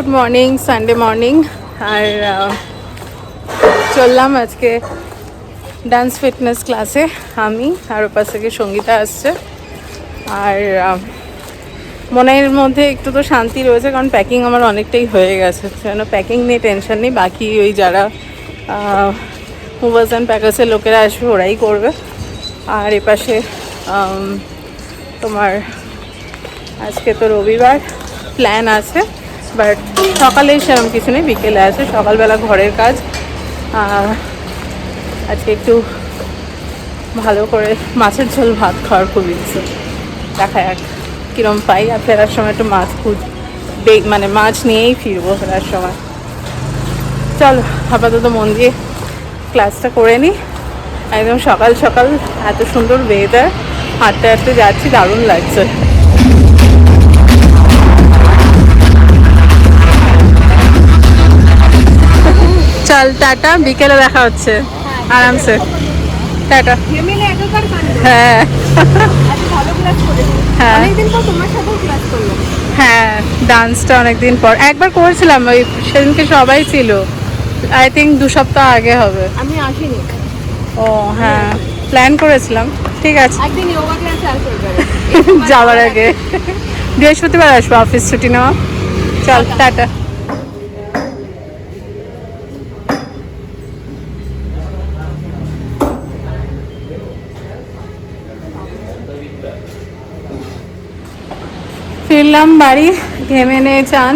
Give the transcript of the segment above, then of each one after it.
Good morning, Sunday morning. আর চললাম আজকে dance fitness ক্লাসে আমি আর ওপাশ থেকে সঙ্গীতা আসছে। আর মনের মধ্যে একটু তো শান্তি রয়েছে, কারণ প্যাকিং আমার অনেকটাই হয়ে গেছে। সেজন্য প্যাকিং নিয়ে টেনশন নেই, বাকি ওই যারা মুভার্স অ্যান্ড প্যাকার্সের লোকেরা আসবে, ওরাই করবে। আর এপাশে তোমার আজকে তো রবিবার প্ল্যান আছে। বাট সকালে সেরকম কিছু নেই, বিকেলে আছে, সকালবেলা ঘরের কাজ। আর আজকে একটু ভালো করে মাছের ঝোল, ভাত খাওয়ার খুব ইচ্ছে। দেখা যাক কীরম পাই, আর ফেরার সময় একটু মাছ খুঁজ মানে মাছ নিয়েই ফিরবো ফেরার সময়। চলো, আপাতত মন দিয়ে ক্লাসটা করে নিই একদম সকাল সকাল এত সুন্দর ওয়েদার হাঁটতে হাঁটতে যাচ্ছি, দারুণ লাগছে। চল টাটা বিকেলে দেখা হচ্ছে। আরামসে। টাটা। হ্যাঁ। হ্যাঁ। হ্যাঁ ডান্সটা অনেকদিন পর। একবার করেছিলাম ওই সেদিনকে সবাই ছিল। আই থিঙ্ক দু সপ্তাহ আগে হবে। আমি আসিনি। ও হ্যাঁ। প্ল্যান করেছিলাম। ঠিক আছে। যাওয়ার আগে। বৃহস্পতিবার আসব অফিস ছুটি নেওয়া। চল টাটা। ফিরলাম বাড়ি, ঘেমে নিয়ে চান।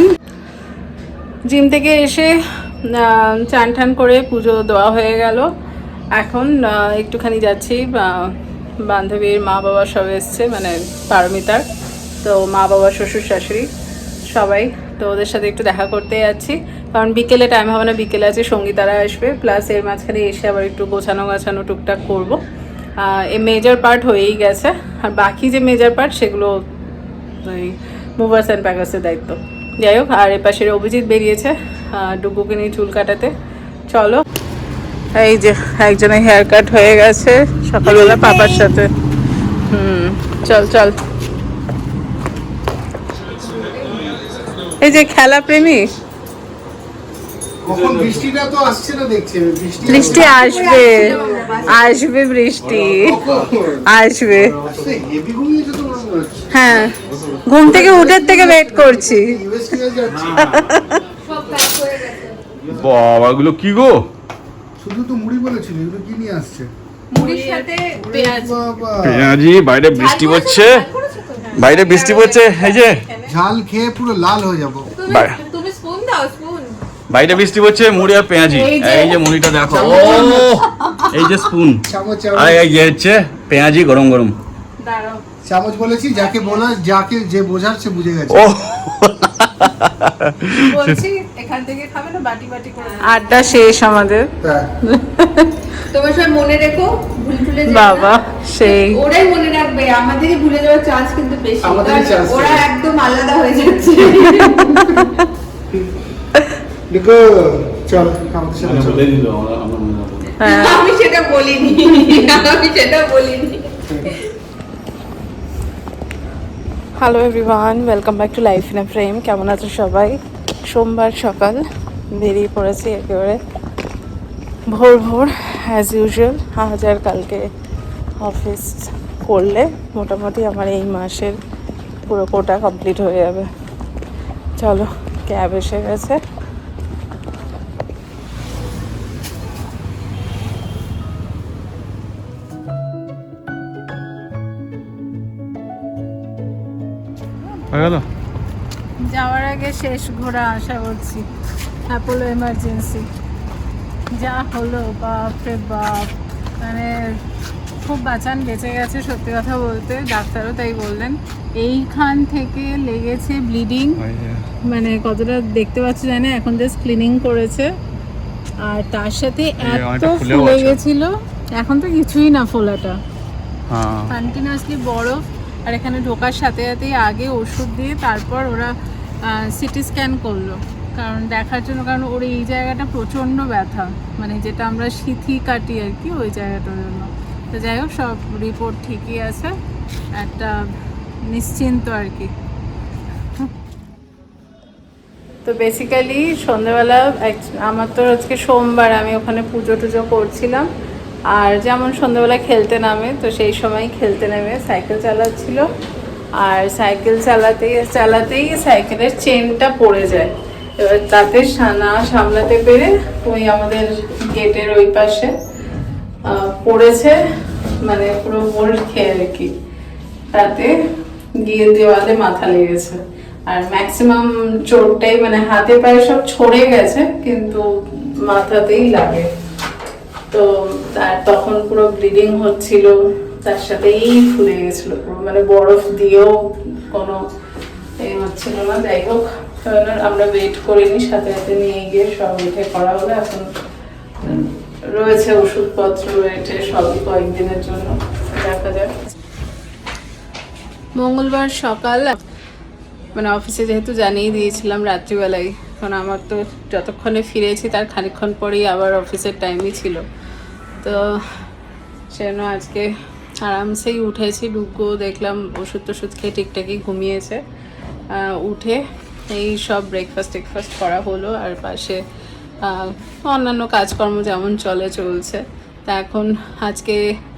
জিম থেকে এসে চান টান করে পুজো দেওয়া হয়ে গেল। এখন একটুখানি যাচ্ছি বান্ধবীর মা বাবা সব এসছে মানে পারমিতার। তো মা বাবা শ্বশুর, শাশুড়ি সবাই। তো ওদের সাথে একটু দেখা করতে যাচ্ছি। কারণ বিকেলে টাইম হবে না, বিকেলে আছে, সঙ্গীতারা আসবে। প্লাস এর মাঝখানে এসে আবার একটু গোছানো গাছানো টুকটাক করব। এই মেজর পার্ট হয়েই গেছে। আর বাকি যে মেজর পার্ট সেগুলো ওই মুভার্স অ্যান্ড প্যাকার্সের দায়িত্ব। যাই হোক, আর এপাশের অভিজিৎ বেরিয়েছে ডুকুকে নিয়ে চুল কাটাতে। চলো। এই যে, একজনের হেয়ার কাট হয়ে গেছে, সকালবেলা পাপার সাথে। হুম, চল চল। এই যে খেলা প্রেমী কখন বৃষ্টিটা তো আসছে না দেখছি আমি বৃষ্টি বৃষ্টি আসবে আসবে বৃষ্টি আসবে। হচ্ছে হ্যাঁ। ঘুম থেকে উঠের থেকে ওয়েট করছি। বাবা এগুলো কি গো? শুধু তো মুড়ি বলেছিল এগুলো কি নিয়ে আসছে? মুড়ির সাথে পেঁয়াজ। বাবা। পেঁয়াজি বাইরে বৃষ্টি পড়ছে। বাইরে বৃষ্টি পড়ছে এই যে। ঝাল খেয়ে পুরো লাল হয়ে যাব তুমি বাহ। তুমি স্পুন দাও স্পুন বাইরে বৃষ্টি পড়ছে মুড়ি আর পেঁয়াজি। এই যে- মুড়িটা দেখো। ও এই যে স্পুন। আর এই যে হচ্ছে পেঁয়াজি গরম গরম। চামচ বলেছি যাকে বলা যাকে যে বোঝার সে বুঝে গেছে। ও। বলছি এখান থেকে খাবে না বাটি বাটি করে আড্ডা শেষ আমাদের। তোমার সব মনে রেখো। বাবা সেই। ওরাই মনে রাখবে আমাদেরই ভুলে যাওয়ার চান্স কিন্তু বেশি। ওরা একদম আলাদা হয়ে যাচ্ছে। দেখো চল আমাদের সাথে চল। হ্যাঁ আমি সেটা বলিনি আমি সেটা বলিনি। Hello everyone welcome back to life in a frame কেমন আছো সবাই? সোমবার সকাল বেরিয়ে পড়েছি একেবারে ভোর ভোর অ্যাজ ইউজুয়াল আজ আর কালকে অফিস করলে মোটামুটি আমার এই মাসের পুরো কোটা কমপ্লিট হয়ে যাবে। চলো ক্যাব এসে গেছে। হয়ে গেল যাওয়ার আগে শেষ ঘোরা আশা করছি। অ্যাপোলো এমার্জেন্সি যা হলো বাপ রে বাপ। মানে খুব বাঁচান বেঁচে গেছে সত্যি কথা বলতে। ডাক্তারও তাই বললেন। এইখান থেকে লেগেছে ব্লিডিং মানে কতটা দেখতে পাচ্ছি জানি এখন জাস্ট ক্লিনিং করেছে। আর তার সাথে এত ফুলে। গেছিল। এখন তো কিছুই না ফোলাটা। কন্টিনিউয়াসলি বরফ। আর এখানে ঢোকার সাথে সাথেই আগে ওষুধ দিয়ে তারপর ওরা সিটি স্ক্যান করল। কারণ দেখার জন্য, কারণ ওর এই জায়গাটা প্রচণ্ড ব্যথা। মানে যেটা আমরা সিথি কাটি আর কি, ওই জায়গাটার জন্য। তো যাই হোক, সব রিপোর্ট ঠিকই আছে। একটা নিশ্চিন্ত আর কি। তো বেসিক্যালি সন্ধ্যেবেলা আমার তো আজকে সোমবার, আমি ওখানে পুজো টুজো করছিলাম। আর যেমন সন্ধ্যেবেলা খেলতে নামে, তো সেই সময় খেলতে নামে, সাইকেল চালাচ্ছিল। আর সাইকেল চালাতে, চালাতেই সাইকেলের চেনটা পড়ে যায়। এবার তাতে না সামলাতে পেরে ওই আমাদের গেটের ওই পাশে পড়েছে মানে পুরো বোল্ট খেয়ে আর কি। তাতে গিয়ে দেওয়ালে মাথা লেগেছে। আর ম্যাক্সিমাম চোটটাই মানে হাতে পায়ে সব ছড়ে গেছে, কিন্তু মাথাতেই লাগে। তো তার তখন পুরো ব্লিডিং হচ্ছিল, তার সাথেই ফুলে গেছিল মানে বরফ দিয়েও কোনো হচ্ছিল না। যাই হোক আমরা ওয়েট করিনি, সাথে সাথে নিয়ে গিয়ে সব উঠে করা হলো। এখন রয়েছে ওষুধপত্র রয়েছে সবই কয়েকদিনের জন্য, দেখা যাক। মঙ্গলবার সকাল মানে অফিসে যেহেতু জানিয়ে দিয়েছিলাম রাত্রিবেলায়, কারণ আমার তো যতক্ষণে ফিরেছি তার খানিকক্ষণ পরেই আবার অফিসের টাইমই ছিল। তো সেজন্য আজকে আরামসেই উঠেছি ডুগো দেখলাম ওষুধ টষুধ খেয়ে ঠিকঠাকই ঘুমিয়েছে। উঠে এই সব ব্রেকফাস্ট টেকফাস্ট করা হলো আর পাশে অন্যান্য কাজকর্ম যেমন চলে চলছে। তা এখন আজকে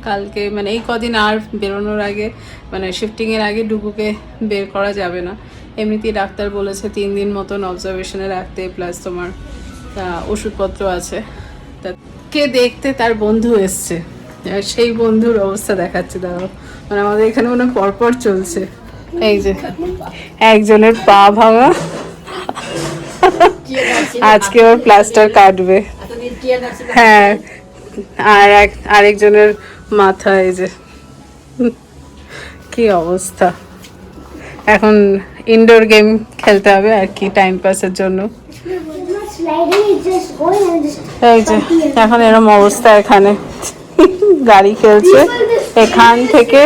কালকে মানে এই কদিন আর বেরোনোর আগে মানে শিফটিংয়ের আগে ডুগুকে বের করা যাবে না। এমনিতেই ডাক্তার বলেছে তিন দিন মতন অবজারভেশনে রাখতে প্লাস তোমার ওষুধপত্র আছে। কে দেখতে তার বন্ধু এসছে। সেই বন্ধুর অবস্থা দেখাচ্ছে, দাঁড়াও। মানে আমাদের এখানে মনে পরপর চলছে। এই যে, একজনের পা ভাঙা। আজকে ওর প্লাস্টার কাটবে। হ্যাঁ আর এক, আরেকজনের মাথা, এই যে। কি অবস্থা। এখন ইনডোর গেম খেলতে হবে আর কি টাইম পাসের জন্য। এই যে এখন এরম অবস্থা এখানে। গাড়ি খেলছে। এখান থেকে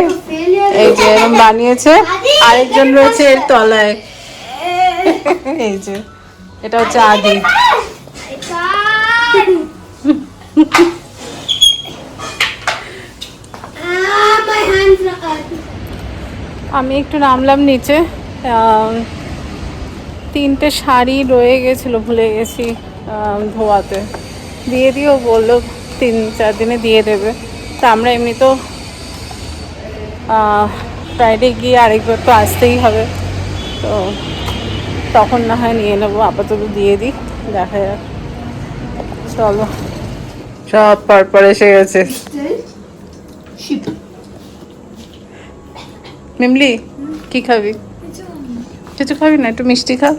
এই যে এরম বানিয়েছে। আরেকজন রয়েছে এর তলায়। এই যে এটা হচ্ছে আদি ah. আমি একটু নামলাম নিচে। তিনটে শাড়ি রয়ে গেছিল ভুলে গেছি ধোয়াতে। দিয়ে দিও বলল তিন চার দিনে দিয়ে দেবে। তা আমরা এমনি তো ফ্রাইডে গিয়ে আরেকবার তো আসতেই হবে। তো তখন না হয় নিয়ে নেব আপাতত দিয়ে দিই দেখা যাক। চলো। সব পরপর এসে গেছে। মিমলি কি খাবি? কিছু খাবি না? একটু মিষ্টি খা।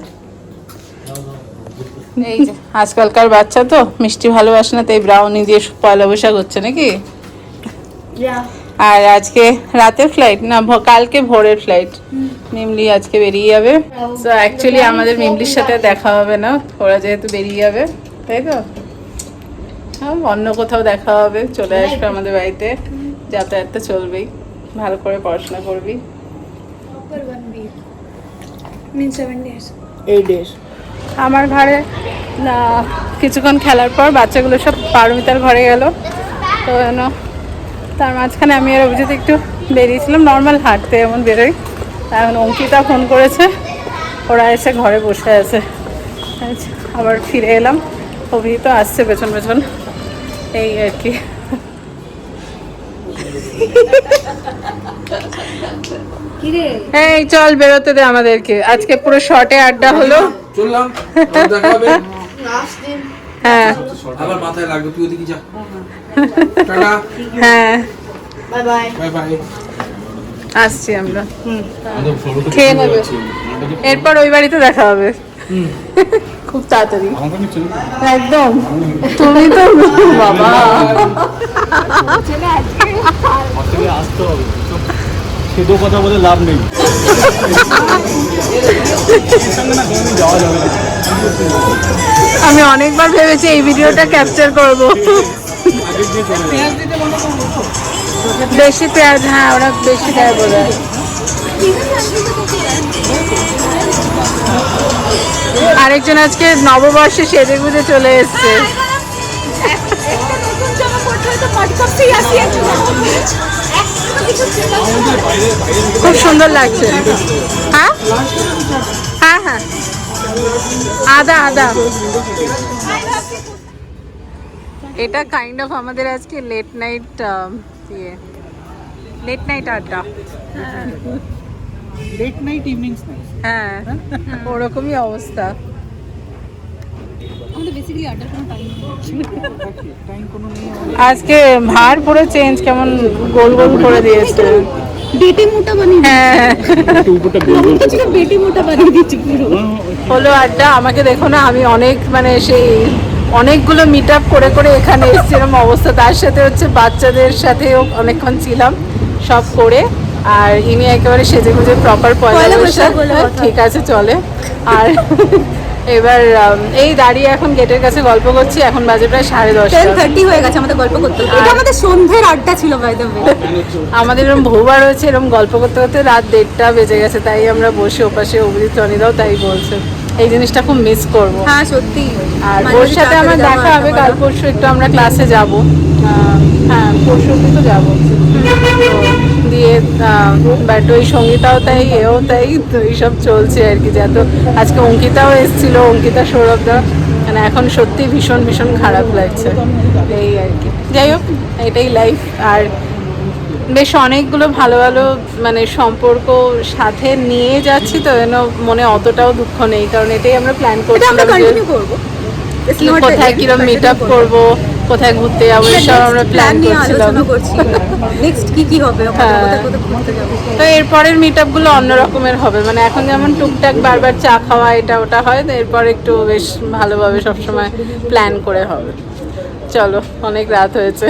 এই যে আজকালকার বাচ্চা তো মিষ্টি ভালোবাসে না তো এই ব্রাউনি দিয়ে পয়লা বৈশাখ হচ্ছে নাকি? আর আজকে রাতের ফ্লাইট না ভ- কালকে ভোরের ফ্লাইট মিমলি আজকে বেরিয়ে যাবে। তো অ্যাকচুয়ালি আমাদের মিমলির সাথে দেখা হবে না ওরা যেহেতু বেরিয়ে যাবে তাই তো? হ্যাঁ, অন্য কোথাও দেখা হবে চলে আসবে আমাদের বাড়িতে। যাতায়াতটা চলবেই ভালো করে পড়াশোনা করবি। One week. Means seven days. আমার ঘরে কিছুক্ষণ খেলার পর বাচ্চাগুলো সব পারমিতার ঘরে গেল। তো যেন তার মাঝখানে আমি আর অভিজিৎ একটু বেরিয়েছিলাম। নর্মাল হাঁটতে এমন বেরোই। এখন অঙ্কিতা ফোন করেছে। ওরা এসে ঘরে বসে আছে। আচ্ছা, আবার ফিরে এলাম। অভিজিৎ আসছে পেছন পেছন। এই আর কি। এই চল বেরোতে দে আমাদেরকে। আজকে পুরো শর্টে আড্ডা হলো। চললাম। দেখা হবে। হ্যাঁ। আবার মাথায় লাগবে তুই ওদিকে যা। টাটা। হ্যাঁ। বাই বাই আসছি আমরা। খেয়ে নেবে। এরপর ওই বাড়িতে দেখা হবে। খুব তাড়াতাড়ি। একদম। তুমি তো বাবা। সেটাও কথা বলে লাভ নেই। আমি অনেকবার ভেবেছি এই ভিডিওটা ক্যাপচার করব। বেশি পেঁয়াজ হ্যাঁ ওরা বেশি দেয় বলে। আরেকজন আজকে নববর্ষে সেজে গুজে চলে এসছে। খুব সুন্দর লাগছে। হ্যাঁ? হ্যাঁ হ্যাঁ। আদা আদা। এটা কাইন্ড অফ আমাদের আজকে লেট নাইট ইয়ে। লেট নাইট আড্ডা। লেট নাইট ইভিনিং হ্যাঁ। ওরকমই অবস্থা আমাদের বেসিক্যালি আড্ডার কোনো টাইম টাইম কোনো নেই আজকে ভার পুরো চেঞ্জ কেমন গোল গোল করে দিয়েছে। বেটে মোটা বানিয়ে হ্যাঁ। বেটে মোটা বানিয়ে দিচ্ছি পুরো। হলো আড্ডা আমাকে দেখো না আমি অনেক মানে সেই অনেকগুলো মিট আপ করে করে এখানে এসেছিলাম অবস্থা। তার সাথে হচ্ছে বাচ্চাদের সাথেও অনেকক্ষণ ছিলাম সব করে। আর ইনি একেবারে সেজে গুজে প্রপার পয়লা বৈশাখ। ঠিক আছে চলে। আর এবার এই দাঁড়িয়ে এখন গেটের কাছে গল্প করছি এখন বাজে প্রায় সাড়ে টেন থার্টি হয়ে গেছে আমাদের গল্প করতে করতে। এটা আমাদের সন্ধ্যের আড্ডা ছিল বাই দ্য আমাদের এরকম ভৌবা রয়েছে এরকম গল্প করতে করতে রাত দেড়টা বেজে গেছে তাই আমরা বসে ওপাশে অভিজিৎ রনিদাও তাই বলছে এই জিনিসটা খুব মিস করব। হ্যাঁ সত্যি আর ওর সাথে আমার দেখা হবে কাল পরশু একটু আমরা ক্লাসে যাব। হ্যাঁ পরশু তো যাব। দিয়ে বাট ওই সঙ্গীতাও তাই এও তাই তো এইসব চলছে আর কি। যত আজকে অঙ্কিতাও এসেছিল অঙ্কিতা সৌরভদা মানে এখন সত্যি ভীষণ ভীষণ খারাপ লাগছে। এই আর কি। যাই হোক এটাই লাইফ আর বেশ অনেকগুলো ভালো ভালো মানে সম্পর্ক সাথে নিয়ে যাচ্ছি তো যেন মনে অতটাও দুঃখ নেই। কারণ এটাই আমরা প্ল্যান এটা কোথায় কিরম মিট আপ করব কোথায় ঘুরতে যাব এসব আমরা প্ল্যান করছিলাম। নেক্সট কি কি হবে? হ্যাঁ। তো এরপরের মিট আপগুলো অন্য রকমের হবে। মানে এখন যেমন টুকটাক বারবার চা খাওয়া এটা ওটা হয় তো এরপর একটু বেশ ভালোভাবে সবসময় প্ল্যান করে হবে। চলো অনেক রাত হয়েছে।